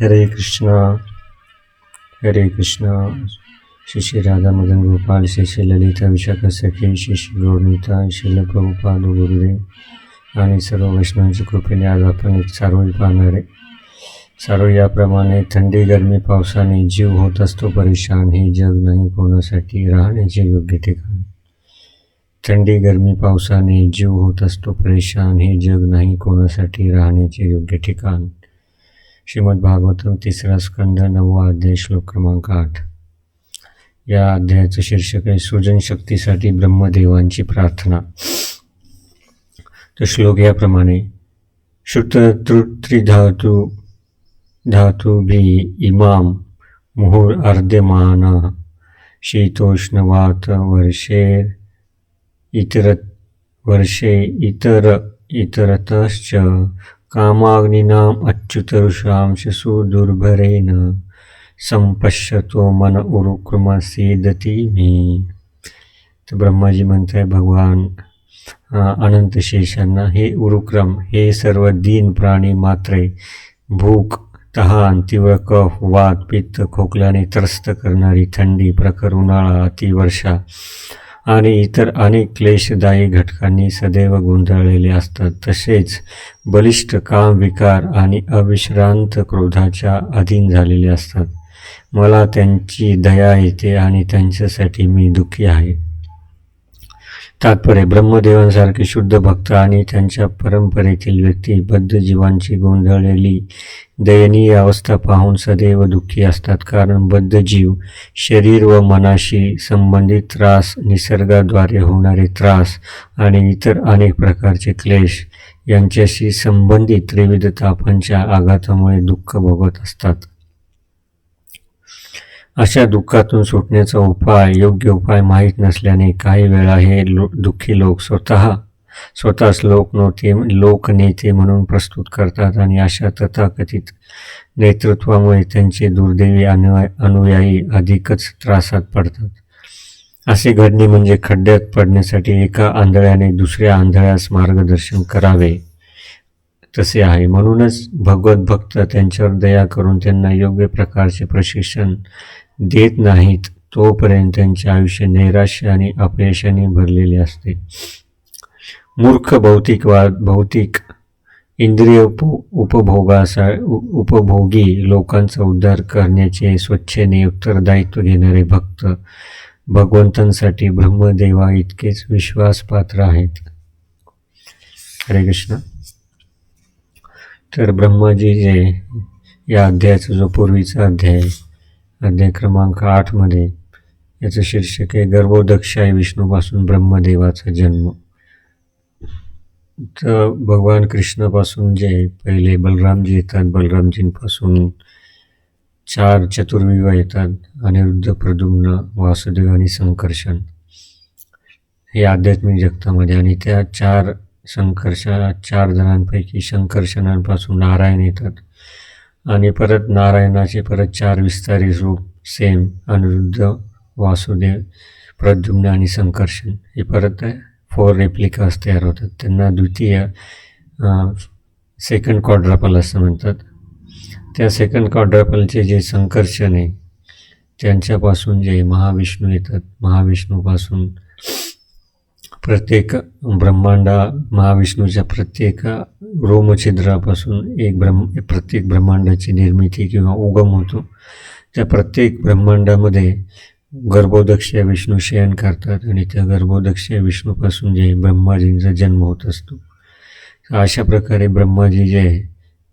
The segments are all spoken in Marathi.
हरे कृष्णा हरे कृष्णा। श्री श्री राधा मदन गोपाल श्री श्री ललिता विशाख सखी श्री श्री गौरनीता शिल प्रभुपाद गुरुदेव आणि सर्व वैष्णवांच्या कृपेने आज आपण एक चारोळी पाहणार आहे. चारोळी याप्रमाणे थंडी गरमी पावसाने जीव होत असतो परेशान हे जग नाही कोणासाठी राहण्याचे योग्य ठिकाण. थंडी गरमी पावसाने जीव होत असतो परेशान हे जग नाही कोणासाठी राहण्याचे योग्य ठिकाण. श्रीमद भागवतम तिसरा स्कंद नववा अध्याय श्लोक क्रमांक आठ. या अध्यायाचं शीर्षक आहे सृजन शक्तीसाठी ब्रह्मदेवांची प्रार्थना. तर श्लोक याप्रमाणे श्रुततृत्रिधातू धातू भी इमाम मुहुर अर्ध्यमाना शीतोष्णवात वर्षे इतर वर्षे इतर इतरतश्च कामाग्निनाम अच्युतरुषांश सुदुर्भरेण संपश्यतो मन उरुक्रम सीदती मी। तर ब्रह्माजी म्हणताय भगवान अनंत शेषांना हे उरुक्रम हे सर्व दीन प्राणी मात्रे भूक तहान तीव्र कफ वात पित्त खोकल्याने त्रस्त करणारी थंडी प्रखर उन्हाळा अतिवर्षा आणि इतर अनेक क्लेशदायी घटकांनी सदैव गुंडाळलेले असतात. तसेच बलिष्ठ काम विकार आणि अविश्रांत क्रोधाच्या अधीन झालेले असतात. मला त्यांची दया येते आणि त्यांच्यासाठी मी दुःखी आहे. तात्पर्य ब्रह्मदेवांसारखे शुद्ध भक्त आणि त्यांच्या परंपरेतील व्यक्ती बद्ध जीवांची गोंधळलेली दयनीय अवस्था पाहून सदैव दुःखी असतात. कारण बद्ध जीव शरीर व मनाशी संबंधित त्रास निसर्गाद्वारे होणारे त्रास आणि इतर अनेक प्रकारचे क्लेश यांच्याशी संबंधित त्रिविध तापांच्या आघातामुळे दुःख भोगत असतात. अशा दुःखातून सुटण्याचा उपाय योग्य उपाय माहीत नसल्याने काही वेळा हे लो दुःखी लोक स्वतः स्वतःच लोकनोते लोकनेते म्हणून प्रस्तुत करतात आणि अशा तथाकथित नेतृत्वामुळे त्यांचे दुर्दैवी अनु अनुयायी अधिकच त्रासात पडतात. असे घडणे म्हणजे खड्ड्यात पडण्यासाठी एका आंधळ्याने दुसऱ्या आंधळ्यास मार्गदर्शन करावे तसे आहे. म्हणूनच भगवत भक्त त्यांच्यावर दया करून त्यांना योग्य प्रकारचे प्रशिक्षण देत नाहीत तोपर्यंत त्यांचे आयुष्य नैराश्य आणि अपयशाने भरलेले असते. मूर्ख भौतिकवाद भौतिक इंद्रिय उप उपभोगासा उपभोगी लोकांचा उद्धार करण्याचे स्वच्छेने उत्तरदायित्व घेणारे भक्त भगवंतांसाठी ब्रह्मदेवा इतकेच विश्वासपात्र आहेत. हरे कृष्ण. तर ब्रह्माजी जे या अध्यायाचा जो पूर्वीचा अध्याय अध्याय क्रमांक आठमध्ये याचं शीर्षक आहे गर्भोदक्षाय विष्णूपासून ब्रह्मदेवाचा जन्म. तर भगवान कृष्णापासून जे पहिले बलरामजी येतात बलरामजींपासून चार चतुर्विवाह येतात अनिरुद्ध प्रदुम्न वासुदेव आणि संकर्षण. हे आध्यात्मिक जगतामध्ये आणि त्या चार संकर्षा चार जणांपैकी संकर्षणांपासून नारायण येतात. आणि परत नारायणाचे परत चार विस्तारी रूप सेम अनिरुद्ध वासुदेव प्रद्युम्न आणि संकर्षण. हे परत फोर रेप्लिकास तयार होतात. त्यांना द्वितीय सेकंड क्वाड्रापल असं म्हणतात. त्या सेकंड क्वाड्रापलचे जे संकर्षण आहे त्यांच्यापासून जे महाविष्णू येतात महाविष्णूपासून प्रत्येक ब्रह्मांडा महाविष्णूच्या प्रत्येक रोमछिद्रापासून एक ब्रह्म प्रत्येक ब्रह्मांडाची निर्मिती किंवा उगम होतो. त्या प्रत्येक ब्रह्मांडामध्ये गर्भोदक्ष विष्णू शयन करतात आणि त्या गर्भोदक्ष विष्णूपासून जे ब्रह्माजींचा जन्म होत असतो. अशा प्रकारे ब्रह्माजी जे आहे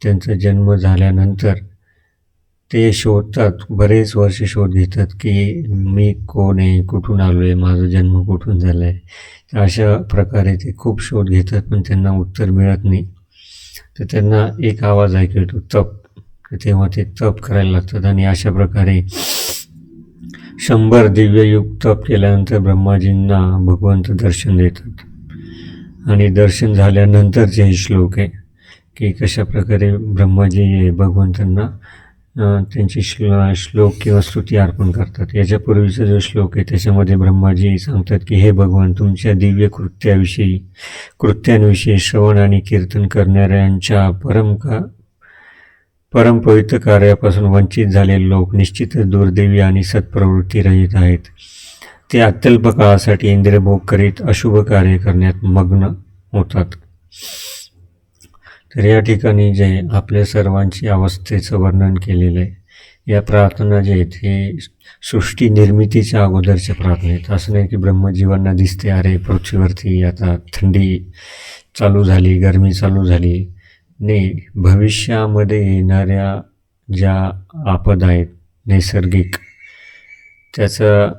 त्यांचा जन्म झाल्यानंतर ते शोधतात बरेच वर्ष शोध घेतात की मी कोण आहे कुठून आलो आहे माझा जन्म कुठून झाला आहे तर अशा प्रकारे ते खूप शोध घेतात पण त्यांना उत्तर मिळत नाही. तर त्यांना एक आवाज ऐकू येतो तप तेव्हा ते तप करायला लागतात आणि अशा प्रकारे शंभर दिव्ययुग तप केल्यानंतर ब्रह्माजींना भगवंत दर्शन देतात. आणि दर्शन झाल्यानंतरचे हे श्लोक आहे की कशा प्रकारे ब्रह्माजी भगवंतांना त्यांची श्ल श्लोक किंवा स्तुती अर्पण करतात. याच्यापूर्वीचा जो श्लोक आहे त्याच्यामध्ये ब्रह्माजी सांगतात की हे भगवान तुमच्या दिव्य कृत्याविषयी कृत्यांविषयी श्रवण आणि कीर्तन करणाऱ्यांच्या परम का परमपवित्र कार्यापासून वंचित झालेले लोक निश्चितच दुर्दैवी आणि सत्प्रवृत्ती रहित आहेत. ते अत्यल्प काळासाठी इंद्रियभोग करीत अशुभ कार्य करण्यात मग्न होतात. तर या ठिकाणी जे आपल्या सर्वांची अवस्थेचं वर्णन केलेलं आहे या प्रार्थना जे आहेत हे सृष्टी निर्मितीच्या अगोदरच्या प्रार्थना आहेत. असं नाही की ब्रह्मजीवांना दिसते अरे पृथ्वीवरती आता थंडी चालू झाली गरमी चालू झाली. नाही भविष्यामध्ये येणाऱ्या ज्या आपदा आहेत नैसर्गिक त्याचं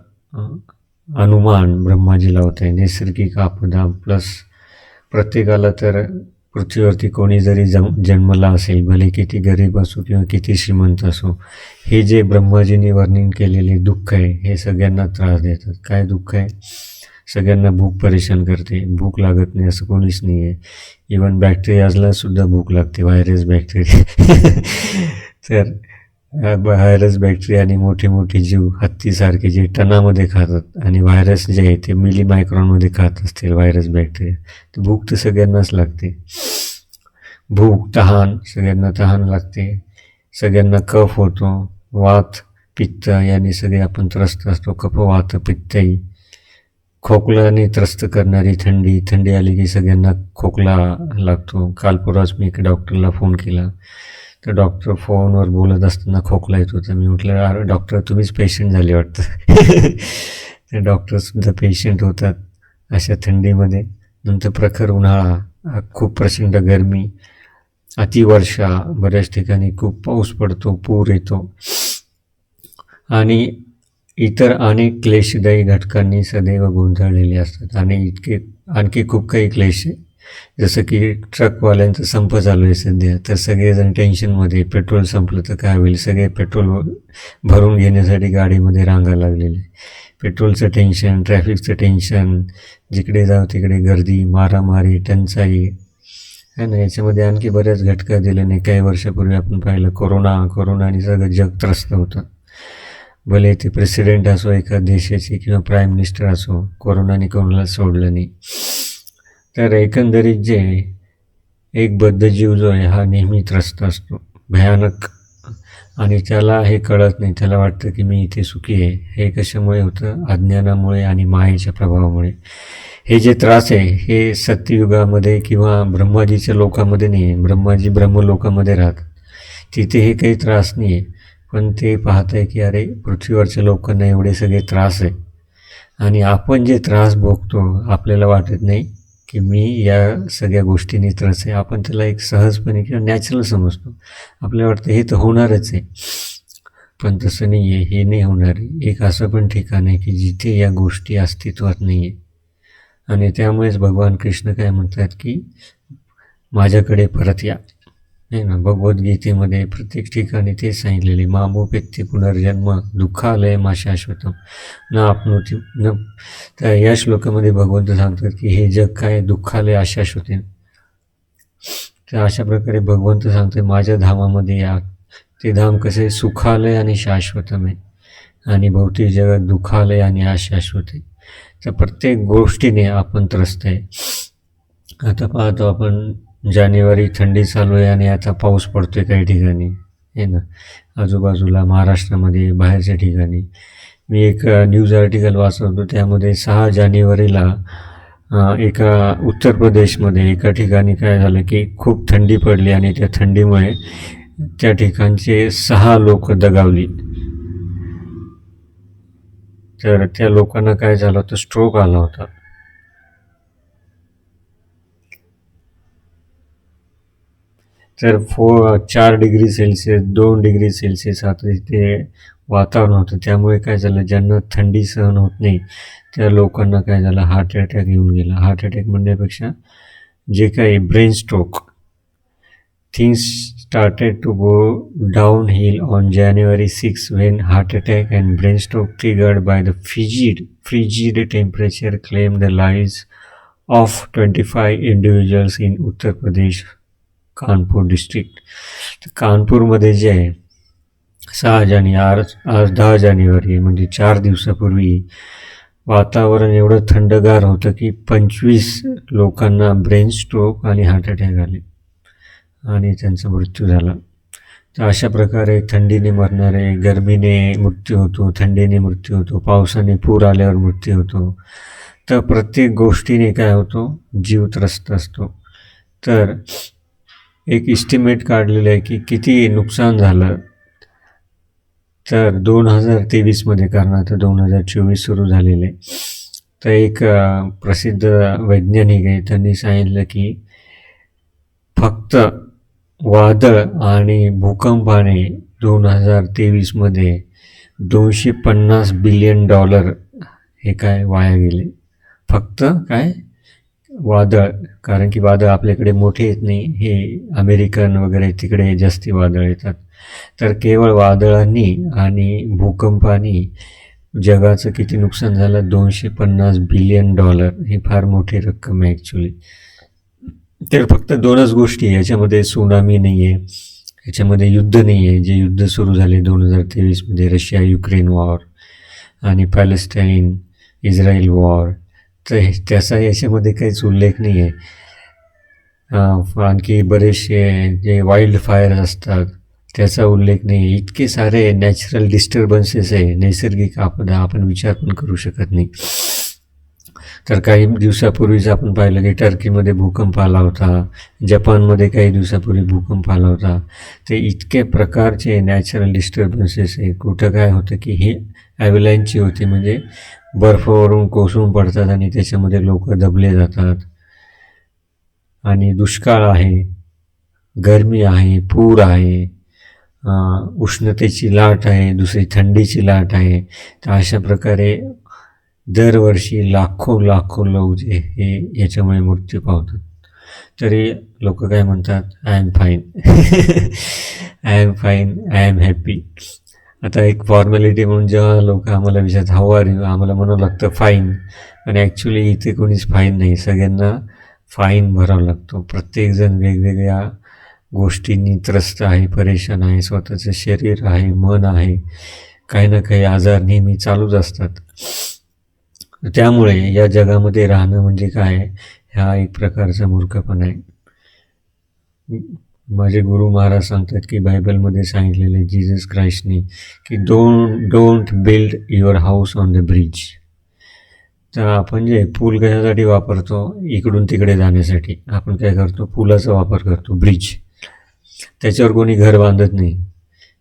अनुमान ब्रह्माजी लावत आहे नैसर्गिक आपदा प्लस प्रत्येकाला तर पृथ्वीवरती कोणी जरी जम जन्मला असेल भले किती गरीब असो किंवा किती श्रीमंत असो हे जे ब्रह्माजीने वर्णन केलेले दुःख आहे हे सगळ्यांना त्रास देतात. काय दुःख आहे? सगळ्यांना भूक परेशान करते. भूक लागत नाही असं कोणीच नाही आहे इवन बॅक्टेरियाजला सुद्धा भूक लागते. व्हायरस बॅक्टेरिया तर व्हायरस बॅक्टेरिया आणि मोठे मोठे जीव हत्तीसारखे जे टनामध्ये खातात आणि व्हायरस जे आहे ते मिली मायक्रॉनमध्ये खात असतील व्हायरस बॅक्टेरिया तर भूक तर सगळ्यांनाच लागते. भूक तहान सगळ्यांना तहान लागते. सगळ्यांना कफ होतो. वात पित्त याने सगळे आपण त्रस्त असतो. कफ वात पित्तही. खोकल्याने त्रस्त करणारी थंडी थंडी आली की सगळ्यांना खोकला लागतो. काल परवाच मी एका डॉक्टरला फोन केला. तर डॉक्टर फोनवर बोलत असताना खोकला येत होता. मी म्हटलं अरे डॉक्टर तुम्हीच पेशंट झाले वाटतं. तर डॉक्टरसुद्धा पेशंट होतात अशा थंडीमध्ये. नंतर प्रखर उन्हाळा खूप प्रचंड गरमी अतिवर्षा बऱ्याच ठिकाणी खूप पाऊस पडतो पूर येतो. आणि इतर अनेक क्लेशदायी घटकांनी सदैव गोंधळलेले असतात. आणि इतके आणखी खूप काही क्लेश आहे. जसं की ट्रकवाल्यांचा संप चालू आहे सध्या तर सगळेजण टेन्शनमध्ये पेट्रोल संपलं तर काय होईल? सगळे पेट्रोल भरून घेण्यासाठी गाडीमध्ये रांगा लागलेले पेट्रोलचं टेन्शन ट्रॅफिकचं टेन्शन जिकडे जाऊ तिकडे गर्दी मारामारी टंचाई. है ना याच्यामध्ये आणखी बऱ्याच घटका दिल्या नाही काही वर्षापूर्वी आपण पाहिलं कोरोना कोरोनाने सगळं जग त्रस्त होतं. भले ते प्रेसिडेंट असो एका देशाची किंवा प्राईम मिनिस्टर असो कोरोनाने कोणाला सोडलं नाही. तर एकंदरीत जे एक बद्धजीव जो आहे हा नेहमी त्रस्त असतो. भयानक. आणि त्याला हे कळत नाही. त्याला वाटतं की मी इथे सुखी आहे. हे कशामुळे होतं? अज्ञानामुळे आणि मायेच्या प्रभावामुळे. हे जे त्रास आहे हे सत्ययुगामध्ये किंवा ब्रह्माजीच्या लोकामध्ये नाही आहे. ब्रह्माजी ब्रह्मलोकामध्ये राहतात. तिथे हे काही त्रास नाही आहे. पण ते पाहत आहे की अरे पृथ्वीवरच्या लोकांना एवढे सगळे त्रास आहे. आणि आपण जे त्रास भोगतो आपल्याला वाटत नाही की मी या सगळ्या गोष्टींनी त्रास आहे. आपण त्याला एक सहजपणे किंवा नॅचरल समजतो. आपल्याला वाटतं हे तर होणारच आहे. पण तसं नाही आहे हे नाही होणार आहे. एक असं पण ठिकाण आहे की जिथे या गोष्टी अस्तित्वात नाही आहे आणि त्यामुळेच भगवान कृष्ण काय म्हणतात की माझ्याकडे परत या. नाही ना भगवद्गीतेमध्ये प्रत्येक ठिकाणी ते सांगितलेले मामोपेत्ती पुनर्जन्म दुःखालय मा शाश्वतम न आपनोती न त्या या श्लोकामध्ये भगवंत सांगतात की हे जग काय दुःखालय अशाश्वते तर अशा प्रकारे भगवंत सांगतो माझ्या धामामध्ये या ते धाम कसे सुखालय आणि शाश्वतम आहे. आणि भौतिक जगात दुःखालय आणि अशाश्वत आहे. तर प्रत्येक गोष्टीने आपण त्रस्त आहे. आता पाहतो आपण जानेवारी थंडी चालू आहे आणि आता पाऊस पडतो आहे काही ठिकाणी. आहे ना आजूबाजूला महाराष्ट्रामध्ये बाहेरच्या ठिकाणी. मी एक न्यूज आर्टिकल वाचत होतो त्यामध्ये सहा जानेवारीला एका उत्तर प्रदेशमध्ये एका ठिकाणी काय झालं की खूप थंडी पडली आणि त्या थंडीमुळे त्या ठिकाणचे सहा लोक दगावली. तर त्या लोकांना काय झालं होतं? स्ट्रोक आला होता. तर फो चार डिग्री सेल्सिअस दोन डिग्री सेल्सिअस आता तिथे वातावरण होतं. त्यामुळे काय झालं ज्यांना थंडी सहन होत नाही त्या लोकांना काय झालं हार्ट अटॅक येऊन गेला. हार्ट अटॅक म्हणण्यापेक्षा जे काही brain stroke things started to go downhill on January six when heart attack and brain stroke triggered by the frigid frigid temperature claim the live of twenty five individuals in Uttar Pradesh Kanpur district तर कानपूरमध्ये जे आहे सहा जानेवारी आज आज दहा जानेवारी म्हणजे चार दिवसापूर्वी वातावरण एवढं थंडगार होतं की पंचवीस लोकांना ब्रेन स्ट्रोक आणि हार्ट अटॅक आले आणि त्यांचा मृत्यू झाला. तर अशा प्रकारे थंडीने मरणारे गरमीने मृत्यू होतो थंडीने मृत्यू होतो पावसाने पूर आल्यावर मृत्यू होतो. तर प्रत्येक गोष्टीने काय होतो? जीव त्रस्त असतो. तर एक इस्टिमेट काढलेलं आहे की किती नुकसान झालं. तर दोन हजार तेवीसमध्ये कारण आता दोन हजार चोवीस सुरू झालेले. तर एक प्रसिद्ध वैज्ञानिक आहे त्यांनी सांगितलं की फक्त वादळ आणि भूकंपाने दोन हजार तेवीसमध्ये दोनशे पन्नास बिलियन डॉलर हे काय वाया गेले. फक्त काय? वादळ कारण की वादळ आपल्याकडे मोठे येत नाही. हे अमेरिकन वगैरे तिकडे जास्ती वादळ येतात. तर केवळ वादळांनी आणि भूकंपानी जगाचं किती नुकसान झालं? दोनशे पन्नास बिलियन डॉलर. ही फार मोठी रक्कम आहे ॲक्च्युली तर फक्त दोनच गोष्टी आहे. याच्यामध्ये सुनामी नाही आहे याच्यामध्ये युद्ध नाही आहे जे युद्ध सुरू झाले दोन हजार तेवीसमध्ये रशिया युक्रेन वॉर आणि पॅलेस्टाईन इस्रायल वॉर. तर त्याचा याच्यामध्ये काहीच उल्लेख नाही आहे. आणखी बरेचसे जे वाईल्ड फायर असतात त्याचा उल्लेख नाही इतके सारे नॅचरल डिस्टर्बन्सेस आहे नैसर्गिक आपदा आपण विचार पण करू शकत नाही. तर काही दिवसापूर्वीच आपण पाहिलं की टर्कीमध्ये भूकंप आला होता जपानमध्ये काही दिवसापूर्वी भूकंप आला होता. ते इतके प्रकारचे नॅचरल डिस्टर्बन्सेस आहे. कुठं काय होतं की हे ॲव्हलाईनची होती म्हणजे बर्फावरून कोसळून पडतात आणि त्याच्यामध्ये लोक दबले जातात. आणि दुष्काळ आहे गरमी आहे पूर आहे उष्णतेची लाट आहे दुसरी थंडीची लाट आहे. तर अशा प्रकारे दरवर्षी लाखो लाखो लोक जे हे याच्यामुळे मृत्यू पावतात. तरी लोक काय म्हणतात I am fine I am fine I am happy आता एक फॉर्मॅलिटी म्हणून जेव्हा लोक आम्हाला विचारत हाऊ आर यू आम्हाला म्हणावं लागतं फाईन आणि ॲक्च्युली इथे कोणीच फाईन नाही. सगळ्यांना फाईन भरावा लागतो. प्रत्येकजण वेगवेगळ्या गोष्टींनी त्रस्त आहे परेशान आहे स्वतःचं शरीर आहे मन आहे. काही ना काही आजार नेहमी चालूच असतात. त्यामुळे या जगामध्ये राहणं म्हणजे काय? हा एक प्रकारचा मूर्खपण आहे. माझे गुरु महाराज सांगतात की बायबलमध्ये सांगितलेले जीजस क्राईस्टनी की don't don't build your house on the bridge तर आपण जे पूल कशासाठी वापरतो? इकडून तिकडे जाण्यासाठी. आपण काय करतो? पुलाचा वापर करतो ब्रिज त्याच्यावर कोणी घर बांधत नाही.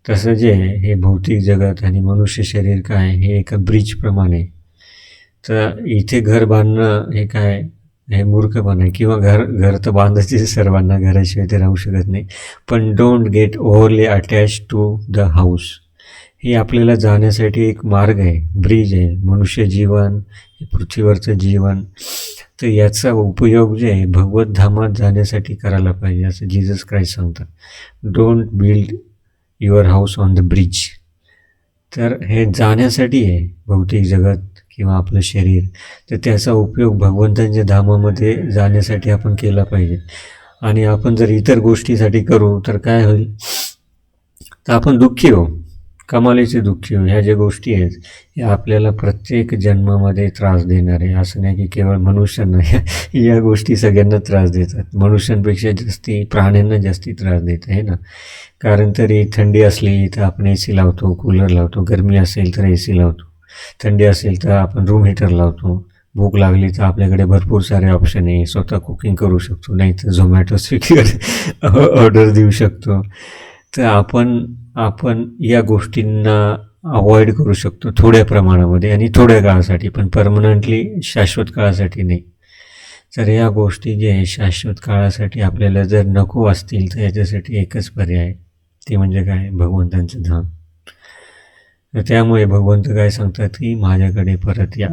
तसं जे हे भौतिक जगत आणि मनुष्य शरीर काय हे एका ब्रिजप्रमाणे तर इथे घर बांधणं हे काय? हे मूर्खपण आहे किंवा घर घर तर बांधायचे सर्वांना घराशिवाय ते राहू शकत नाही. पण don't get overly attach to the house हे आपल्याला जाण्यासाठी एक मार्ग आहे ब्रिज आहे. मनुष्य जीवन पृथ्वीवरचं जीवन. तर याचा उपयोग जे आहे भगवत धामात जाण्यासाठी करायला पाहिजे असं जीजस क्राईस्ट सांगतात. Don't build your house on the bridge तर हे जाण्यासाठी आहे भौतिक जगत. किंवा आपलं शरीर तर त्याचा उपयोग भगवंतांच्या धामामध्ये जाण्यासाठी आपण केला पाहिजे. आणि आपण जर इतर गोष्टीसाठी करू तर काय होईल? तर आपण दुःखी हो कमालीचे दुःखी हो ह्या ज्या गोष्टी आहेत या आपल्याला प्रत्येक जन्मामध्ये त्रास देणार आहे. असं नाही की केवळ मनुष्यांना या- या गोष्टी सगळ्यांना त्रास देतात. मनुष्यांपेक्षा जास्ती प्राण्यांना जास्ती त्रास देत आहे ना? कारण तरी थंडी असली तर आपण ए सी लावतो कूलर लावतो. गरमी असेल तर ए सी लावतो. थंडी असेल तर आपण रूम हीटर लावतो. भूक लागली तर आपल्याकडे भरपूर सारे ऑप्शन आहे. स्वतः कुकिंग करू शकतो. नाही तर झोमॅटो स्विगीवर ऑर्डर देऊ शकतो. तर आपण आपण या गोष्टींना अवॉइड करू शकतो थोड्या प्रमाणामध्ये आणि थोड्या काळासाठी पण परमनंटली शाश्वत काळासाठी नाही. तर या गोष्टी जे आहे शाश्वत काळासाठी आपल्याला जर नको असतील तर याच्यासाठी एकच पर्याय आहे. ते म्हणजे काय? भगवंतांचं धाम. तर त्यामुळे भगवंत काय सांगतात की माझ्याकडे परत या.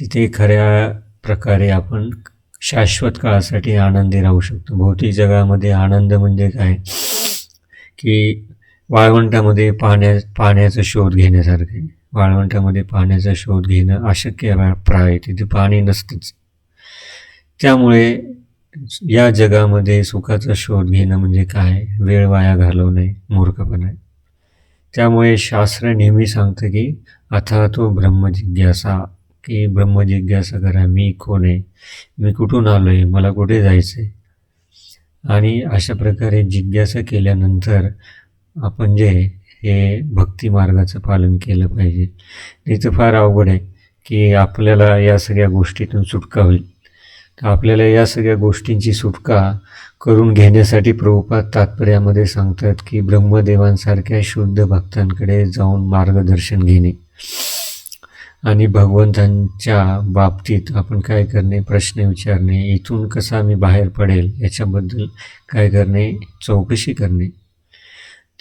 तिथे खऱ्या प्रकारे आपण शाश्वत काळासाठी आनंदी राहू शकतो. भौतिक जगामध्ये आनंद म्हणजे काय? की वाळवंटामध्ये पाण्या पाण्याचा शोध घेण्यासारखं. आहे वाळवंटामध्ये पाण्याचा शोध घेणं अशक्य प्राय. तिथे पाणी नसतंच. त्यामुळे या जगामध्ये सुखाचा शोध घेणं म्हणजे काय? वेळ वाया घालवणे मूर्खपणा. आहे त्यामुळे शास्त्र नेहमी सांगतं की अथा तो ब्रह्मजिज्ञासा की ब्रह्मजिज्ञासा करा मी कोण आहे? मी कुठून आलो आहे मला कुठे जायचं आहे आणि अशा प्रकारे जिज्ञासा केल्यानंतर आपण जे हे भक्ती मार्गाचं पालन केलं पाहिजे. तिचं फार अवघड आहे की आपल्याला या सगळ्या गोष्टीतून सुटका होईल. तर आपल्याला या सगळ्या गोष्टींची सुटका करून घेण्यासाठी प्रभुपाद तात्पर्यामध्ये सांगतात की ब्रह्मदेवांसारख्या शुद्ध भक्तांकडे जाऊन मार्गदर्शन घेणे. आणि भगवंतांच्या बाबतीत आपण काय करणे प्रश्न विचारणे इथून कसा मी बाहेर पडेल याच्याबद्दल काय करणे चौकशी करणे.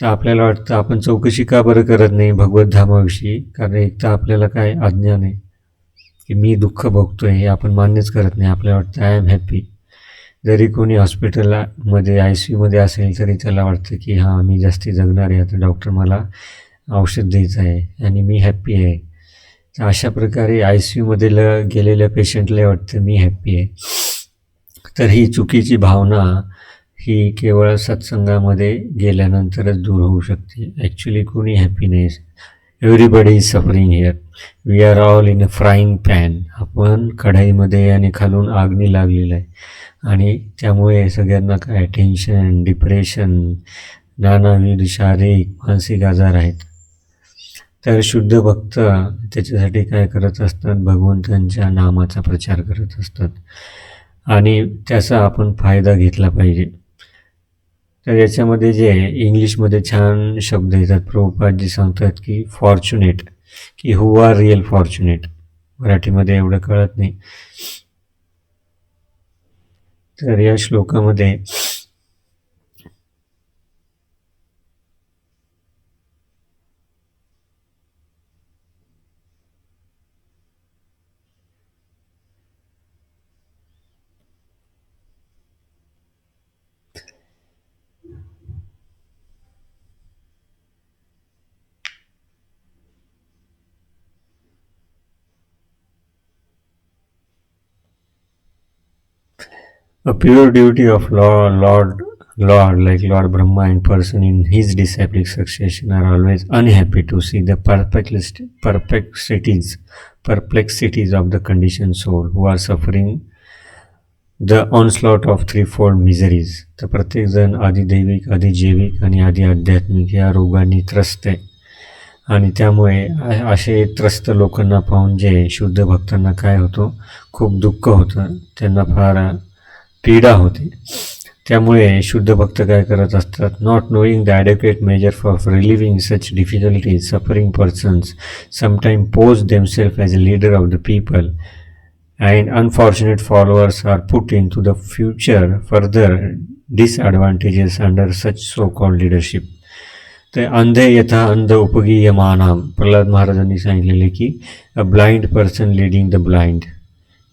तर आपल्याला वाटतं आपण चौकशी का बरं करत नाही भगवद्धामाविषयी कारण एक तर आपल्याला काय अज्ञान आहे की मी दुःख भोगतो आहे हे आपण मान्यच करत नाही. आपल्याला वाटतं आय एम हॅप्पी जरी कोणी हॉस्पिटलमध्ये आय सी यूमध्ये असेल तरी त्याला वाटतं की हां मी जास्ती जगणार आहे आता डॉक्टर मला औषध द्यायचं आहे आणि मी हॅप्पी आहे. तर अशा प्रकारे आय सी यूमध्ये ल गेलेल्या पेशंटला वाटतं मी हॅप्पी आहे. तर ही चुकीची भावना ही केवळ सत्संगामध्ये गेल्यानंतरच दूर होऊ शकते. ॲक्च्युली कोणी happiness everybody is suffering here we are all in a frying pan आपण कढाईमध्ये आणि खालून आगनी लागलेलं आहे. आणि त्यामुळे सगळ्यांना काय टेन्शन डिप्रेशन नानाविध शारीरिक मानसिक आजार आहेत. तर शुद्ध भक्त त्याच्यासाठी काय करत असतात? भगवंतांच्या नामाचा प्रचार करत असतात. आणि त्याचा आपण फायदा घेतला पाहिजे. तर याच्यामध्ये जे आहे इंग्लिशमध्ये छान शब्द येतात. प्रभुपादजी सांगतात की फॉर्च्युनेट की हु आर रिअल फॉर्च्युनेट मराठीमध्ये एवढं कळत नाही. तर या श्लोकामध्ये A pure duty of law, Lord, Lord, like Lord Brahma in person in his disciplic succession are always unhappy to see the perplexities, perplexities of the conditioned soul who are suffering the onslaught of threefold miseries. तर प्रत्येकजण आधिदैविक आधिजैविक आणि आधी आध्यात्मिक या रोगांनी त्रस्त आहे आणि त्यामुळे असे त्रस्त लोकांना पाहून जे शुद्ध भक्तांना काय होतो खूप दुःख होतं त्यांना फार पीडा होते. त्यामुळे शुद्ध भक्त काय करत असतात? Not knowing the adequate major for relieving such difficulties suffering persons sometime pose themselves as a leader of the people and unfortunate followers are put into the future further disadvantages under such so called leadership ते अंधे यथा अंध उपगीयमानाम प्रल्हाद महाराजांनी सांगितलेले की a blind person leading the blind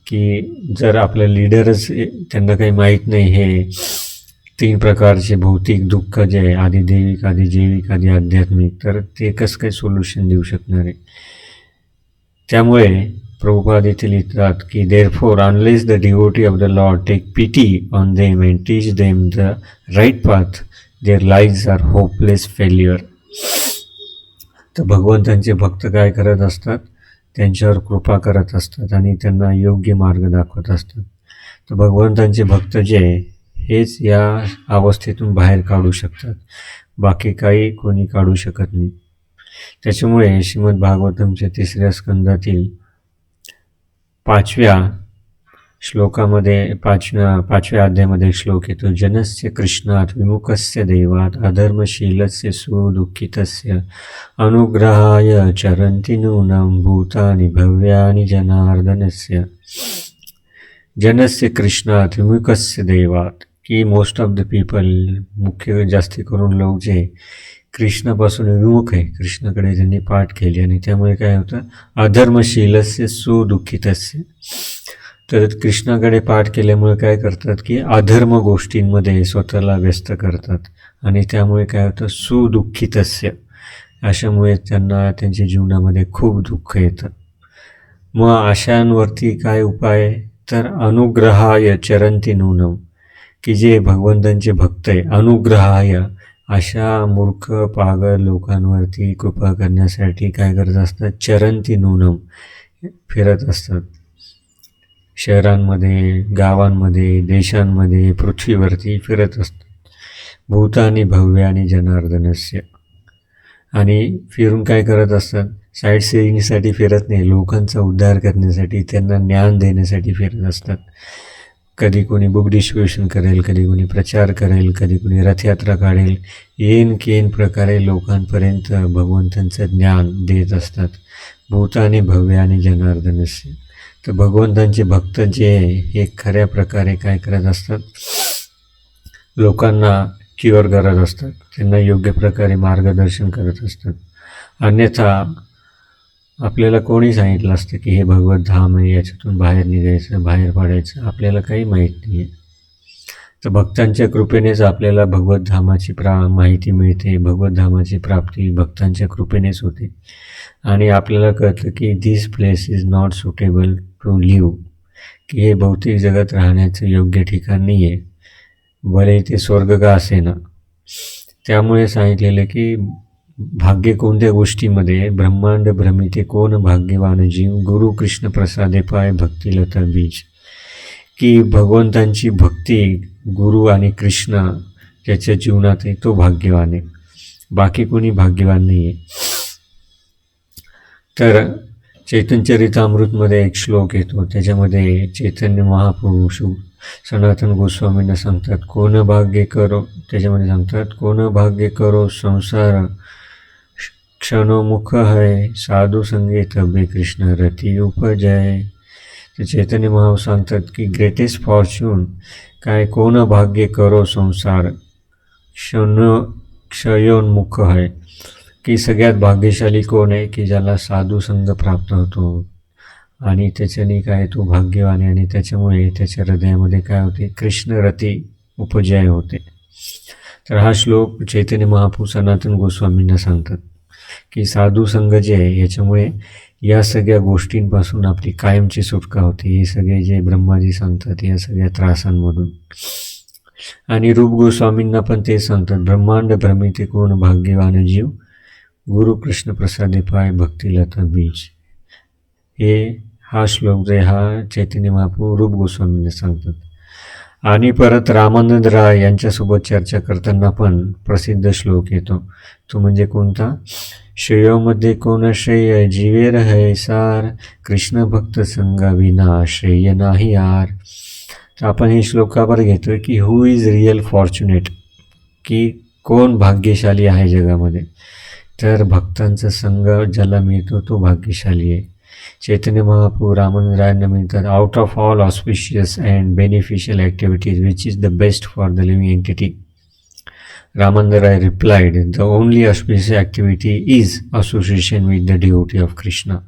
की जर आपलं लिडरच त्यांना काही माहीत नाही हे तीन प्रकारचे भौतिक दुःख जे आहे आधी दैविक आधी जैविक आधी आध्यात्मिक तर ते कसं काही सोल्युशन देऊ शकणार आहे? त्यामुळे प्रभुपाद येथे लिहितात की therefore unless the devotee of the lord take pity on them and teach them the right path their lives are hopeless failure तर भगवंतांचे भक्त काय करत असतात? त्यांच्यावर कृपा करत असतात आणि त्यांना योग्य मार्ग दाखवत असतात. तर भगवंतांचे भक्त जे आहे, हेच या अवस्थेतून बाहेर काढू शकतात. बाकी काही कोणी काढू शकत नाही. त्याच्यामुळे श्रीमद भागवतमच्या तिसऱ्या स्कंदातील पाचव्या श्लोकामध्ये पाचव्या पाचव्या अध्यायामध्ये श्लोक येतो जनस्य कृष्णात विमुखस्य देवात अधर्मशीलस्य सुदुःखितस्य अनुग्रहाय चरन्ति नूनं भूतानि भव्यानि जनार्दनस्य। जनस्य कृष्णात विमुखस्य देवात की मोस्ट ऑफ द पीपल मुख्य जास्ती करून लोक जे कृष्णापासून विमुख आहे कृष्णाकडे त्यांनी पाठ केली आणि त्यामुळे काय होतं? अधर्मशीलस्य सुदुःखितस्य तर कृष्णाकडे पाठ केल्यामुळे काय करतात की अधर्म गोष्टींमध्ये स्वतःला व्यस्त करतात. आणि त्यामुळे काय होतं? सुदुःखितस्य. अशामुळे त्यांना त्यांच्या जीवनामध्ये खूप दुःख येतं. मग अशांवरती काय उपाय? तर अनुग्रहाय चरंती नूनम. की जे भगवंतांचे भक्त आहे अनुग्रहाय. अशा मूर्ख पागल लोकांवरती कृपा करण्यासाठी काय करत असतात? चरंती नूनम फिरत असतात. शहरांमध्ये गावांमध्ये देशांमध्ये पृथ्वीवरती फिरत असतात भूतानी भव्य आणि जनार्दनस्य. आणि फिरून काय करत असतात? साईड सिईंगसाठी फिरत नाही. लोकांचा उद्धार करण्यासाठी त्यांना ज्ञान देण्यासाठी फिरत असतात. कधी कोणी बुक डिस्ट्रीब्युशन करेल कधी कोणी प्रचार करेल कधी कोणी रथयात्रा काढेल. येन केन प्रकारे लोकांपर्यंत भगवंतांचं ज्ञान देत असतात. भूत आणि भव्य आणि जनार्दनस्य तर भगवंतांचे भक्त जे आहे हे खऱ्या प्रकारे काय करत असतात? लोकांना क्युअर करत असतात. त्यांना योग्य प्रकारे मार्गदर्शन करत असतात. अन्यथा आपल्याला कोणी सांगितलं असतं की हे भगवत धाम आहे याच्यातून बाहेर निघायचं बाहेर पडायचं? आपल्याला काही माहीत नाही. आहे तर भक्तांच्या कृपेनेच आपल्याला भगवतधामाची प्रा माहिती मिळते भगवतधामाची प्राप्ती भक्तांच्या कृपेनेच होते. आणि आपल्याला कळतं की this place is not suitable to live की हे भौतिक जगात राहण्याचं योग्य ठिकाण नाही आहे भले ते स्वर्ग का असे ना त्यामुळे सांगितलेलं की भाग्य कोणत्या गोष्टीमध्ये? ब्रह्मांड भ्रमिते कोण भाग्यवान जीव? गुरु कृष्ण प्रसादे पाय भक्तिलता बीज. की भगवंतांची भक्ती गुरु आणि कृष्ण ज्याच्या जीवनात आहे तो भाग्यवान आहे. बाकी कोणी भाग्यवान नाही आहे तर चैतनचरितामृतमध्ये एक श्लोक येतो. त्याच्यामध्ये चैतन्य महापुरुष सनातन गोस्वामींना सांगतात कोण भाग्य करो त्याच्यामध्ये सांगतात कोण भाग्य करो संसार क्षणोमुख है साधू संगीत बे कृष्ण रती उपजय. तर चैतन्य महाव सांगतात की ग्रेटेस्ट फॉर्च्यून काय कोण भाग्य करो संसार? क्षण क्षयोन्मुख आहे की सगळ्यात भाग्यशाली कोण आहे की ज्याला साधू संघ प्राप्त होतो? आणि त्याच्याने काय तो भाग्यवान आहे आणि त्याच्यामुळे त्याच्या हृदयामध्ये काय होते? कृष्णरती उपजय होते। तर हा श्लोक चैतन्य महापू सनातन गोस्वामींना सांगतात की साधू संघ जे आहे याच्यामुळे या सगळ्या गोष्टींपासून आपली कायमची सुटका होते. हे सगळे जे ब्रह्माजी सांगतात या सगळ्या त्रासांमधून. आणि रूप गोस्वामींना पण ते सांगतात ब्रह्मांड भ्रमिते कोण भाग्यवान जीव? गुरुकृष्ण प्रसादे पाय भक्तिलता बीज हे हा श्लोक जे हा चैतन्य महापू रूप गोस्वामींना सांगतात. आणि परत रामानंद राय यांच्यासोबत चर्चा करताना पण प्रसिद्ध श्लोक येतो. तो म्हणजे कोणता? श्रेयोमध्ये कोण श्रेय? जीवेर है सार कृष्ण भक्त संगा विना श्रेय नाही यार. तर आपण हे श्लोकावर का घेतो की हू इज रिअल फॉर्च्युनेट की कोण भाग्यशाली आहे जगामध्ये? तर भक्तांचा संघ ज्याला मिळतो तो भाग्यशाली आहे. चैतन्य महापू रामन रायांना मिळतात out of all auspicious and beneficial activities which is the best for the living entity Ramananda Raya replied the only auspicious activity is association with the devotee of Krishna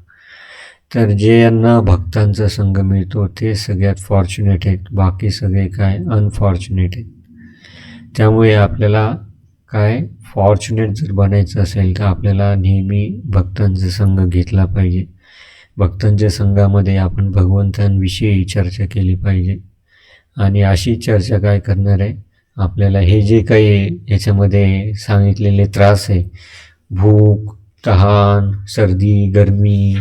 तर जे यांना भक्तांचा संघ मिळतो ते सगळ्यात फॉर्च्युनेट आहेत बाकी सगळे काय अनफॉर्च्युनेट आहेत? त्यामुळे आपल्याला काय फॉर्च्युनेट जर बनायचं असेल तर आपल्याला नेहमी भक्तांचा संघ घेतला पाहिजे. भक्तांच्या संघामध्ये आपण भगवंतांविषयी चर्चा केली पाहिजे. आणि अशी चर्चा काय करणार आहे? आपल्याला हे जे काही याच्यामध्ये सांगितलेले त्रास आहे भूक तहान सर्दी गरमी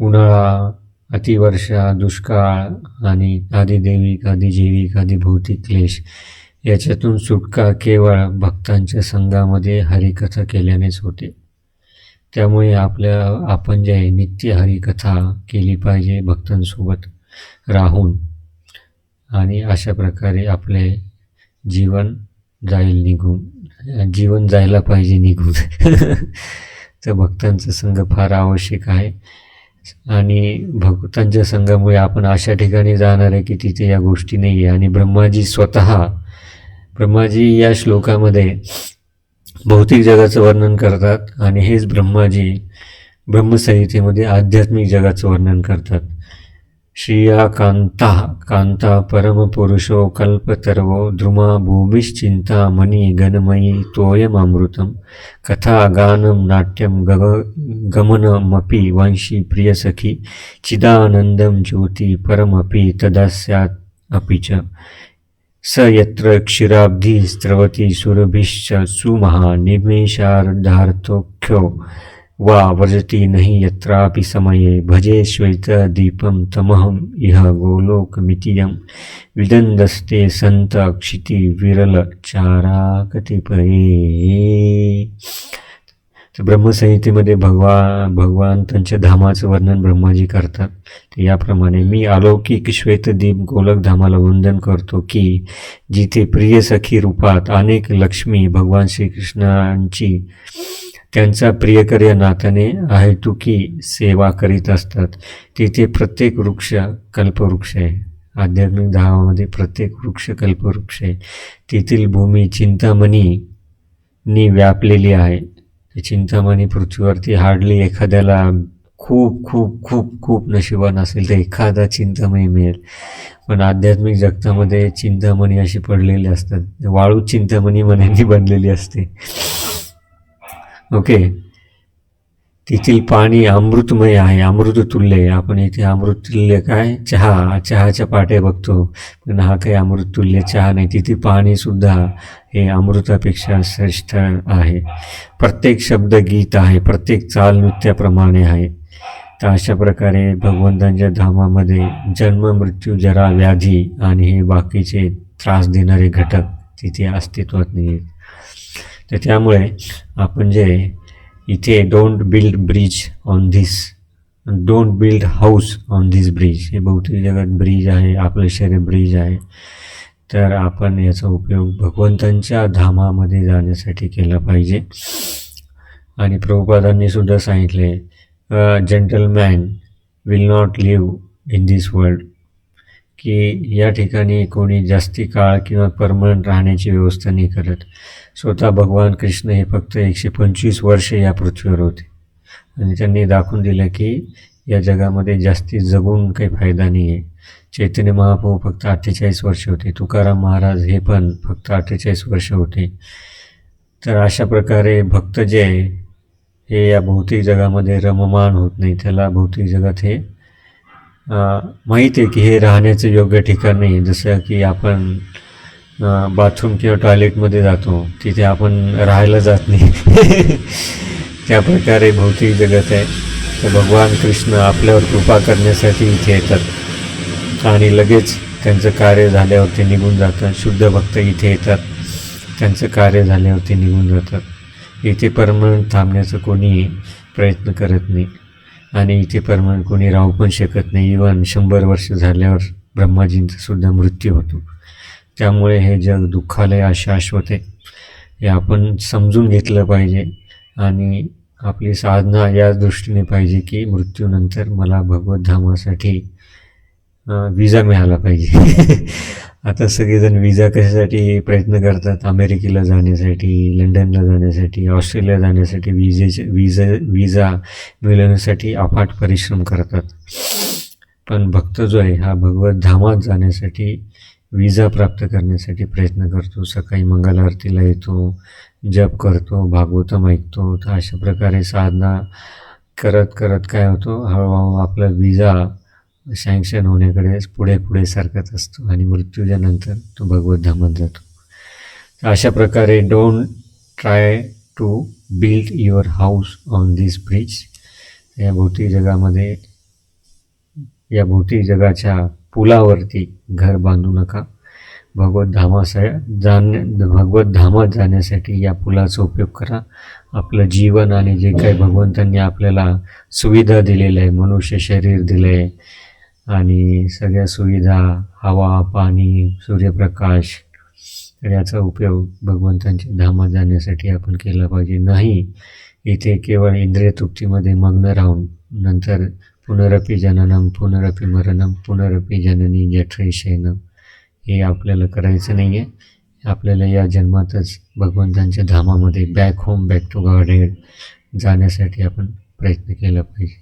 उन्हाळा अतिवर्षा दुष्काळ आणि आधी आदिजैविक आधी आधी भौतिक क्लेश याच्यातून सुटका केवळ भक्तांच्या संघामध्ये हरिकथा केल्यानेच होते. त्यामुळे आपल्या आपण जे आहे नित्य हरिकथा केली पाहिजे भक्तांसोबत राहून. आणि अशा प्रकारे आपले जीवन जाईल निघून जीवन जायला पाहिजे निघून. तर भक्तांचा संघ फार आवश्यक आहे. आणि भक्तांच्या संघामुळे आपण अशा ठिकाणी जाणार आहे की तिथे या गोष्टी नाही आहे आणि ब्रह्माजी स्वतः ब्रह्माजी या श्लोकामध्ये भौतिक जगाचं वर्णन करतात आणि हेच ब्रह्माजी ब्रह्मसंहितेमध्ये आध्यात्मिक जगाचं वर्णन करतात. श्रिया कांता कांता परमपुरुषो कल्पतर्वो द्रुमा भूमिश्चिंता मनी गणमयी तोयमामृतं कथा गानं नाट्यं गग गमनमपि वंशी प्रियसखी चिदानन्दं ज्योती परमपि तदा स्यात् अपि च। स यत्र क्षीराब्धी स्रवती सुरभिश्च सुमहा निमेषार्धार्थोख्यो वा व्रजति नहि यत्रापि समये। भजे श्वेतदीपं तमहम् इह गोलोकमितियं। विदन्दस्ते सन्त अक्षिति तर ब्रह्मसंहितेमध्ये भगवा भगवान त्यांच्या धामाचं वर्णन ब्रह्माजी करतात. तर याप्रमाणे मी अलौकिक श्वेतदीप गोलक धामाला वंदन करतो की जिथे प्रिय सखी रूपात अनेक लक्ष्मी भगवान श्रीकृष्णांची त्यांचा प्रियकर्य नात्याने आहेतुकी सेवा करीत असतात. तिथे प्रत्येक वृक्ष कल्पवृक्ष आहे. आध्यात्मिक धावामध्ये प्रत्येक वृक्ष कल्पवृक्ष आहे. तेथील भूमी चिंतामणीनी व्यापलेली आहे. ते चिंतामणी पृथ्वीवरती हार्डली एखाद्याला खूप खूप खूप खूप नशिबान असेल तर एखादा चिंतामणी मिळेल. पण आध्यात्मिक जगतामध्ये चिंतामणी अशी पडलेली असतात. वाळू चिंतामणी मनांनी बनलेली असते. ओके? तेथील पाणी अमृतमय आहे अमृततुल्य आहे. आपण इथे अमृततुल्य काय? चहा चहाच्या पाट्या बघतो. पण हा काही अमृततुल्य चहा नाही. तिथे पाणीसुद्धा हे अमृतापेक्षा श्रेष्ठ आहे. प्रत्येक शब्द गीत आहे प्रत्येक चाल नृत्याप्रमाणे आहे. तर अशा प्रकारे भगवंतांच्या धामामध्ये जन्म मृत्यू जरा व्याधी आणि हे बाकीचे त्रास देणारे घटक तिथे अस्तित्वात नाही आहेत तर त्यामुळे आपण जे इथे don't build bridge on this don't build house on this bridge हे भौतिक जगात ब्रिज आहे आपलं शरीर ब्रिज आहे. तर आपण याचा उपयोग भगवंतांच्या धामामध्ये जाण्यासाठी केला पाहिजे. आणि प्रभुपादांनी सुद्धा सांगितले gentleman will not live in this world की या ठिकाणी कोणी जास्ती काळ किंवा परमनंट राहण्याची व्यवस्था नाही करत. स्वतः भगवान कृष्ण हे फक्त एकशे पंचवीस वर्ष या पृथ्वीवर होते. आणि त्यांनी दाखवून दिलं की या जगामध्ये जास्ती जगून काही फायदा नाही आहे चैतन्य महाप्रभू फक्त अठ्ठेचाळीस वर्ष होते. तुकाराम महाराज हे पण फक्त अठ्ठेचाळीस वर्ष होते. तर अशा प्रकारे भक्त जे आहे हे या भौतिक जगामध्ये रममान होत नाही. त्याला भौतिक जगात हे माहीत आहे की हे राहण्याचं योग्य ठिकाण नाही जसं की आपण बाथरूम किंवा टॉयलेटमध्ये जातो तिथे आपण राहायला जात नाही. त्या प्रकारे भौतिक जगत आहे. तर भगवान कृष्ण आपल्यावर कृपा करण्यासाठी इथे येतात. आणि लगेच त्यांचं कार्य झाल्यावर ते निघून जातात. शुद्ध भक्त इथे येतात. त्यांचं कार्य झाल्यावर ते निघून जातात. इथे परमनंट थांबण्याचं कोणी प्रयत्न करत नाही. आणि इथे परमान कोणी राहू पण शकत नाही. इवन शंभर वर्ष झाल्यावर ब्रह्माजींचा सुद्धा मृत्यू होतो. त्यामुळे हे जग दुःखालय अशाश्वत आहे. हे आपण समजून घेतलं पाहिजे आणि आपली साधना या दृष्टीने पाहिजे की मृत्यूनंतर मला भगवतधामासाठी विजा मिळाला पाहिजे. आता सगळेजण विजा कशासाठी प्रयत्न करतात? अमेरिकेला जाण्यासाठी लंडनला जाण्यासाठी ऑस्ट्रेलिया जाण्यासाठी विजेचे विजा विजा मिळवण्यासाठी अफाट परिश्रम करतात. पण भक्त जो आहे हा भगवत धामात जाण्यासाठी विजा प्राप्त करण्यासाठी प्रयत्न करतो. सकाळी मंगल आरतीला येतो जप करतो भागवतम ऐकतो. तर अशा प्रकारे साधना करत करत काय होतो? हळूहळू आपला विजा सँक्शन होण्याकडे पुढे पुढे सरकत असतो आणि मृत्यूच्या नंतर तो भगवद्धामात जातो. तर अशा प्रकारे don't try to build your house on this bridge या भौतिक जगामध्ये या भौतिक जगाच्या पुलावरती घर बांधू नका. भगवद्धामास जाण्या जाण जाण्यासाठी या पुलाचा उपयोग करा. आपलं जीवन आणि जे काही भगवंतांनी आपल्याला सुविधा दिलेलं आहे मनुष्य शरीर दिलं आहे आणि सगळ्या सुविधा हवा पाणी सूर्यप्रकाश तर याचा उपयोग भगवंतांच्या धामात जाण्यासाठी आपण केला पाहिजे. नाही इथे केवळ इंद्रिय तृप्तीमध्ये मग्न राहून नंतर पुनरपी जननम पुनरपी मरणम पुनरपी जननी जठरे हे आपल्याला करायचं नाही आहे आपल्याला या जन्मातच भगवंतांच्या धामामध्ये back home back to Godhead जाण्यासाठी आपण प्रयत्न केला पाहिजे.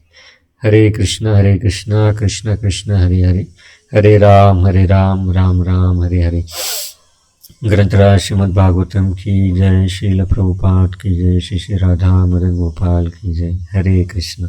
हरे कृष्ण हरे कृष्ण कृष्ण कृष्ण हरे हरे. हरे राम हरे राम राम राम हरे हरे. ग्रंथराज श्रीमद भागवतम की जय. श्रील प्रभुपाद की जय. श्री श्री राधा मदन गोपाल की जय. हरे कृष्ण.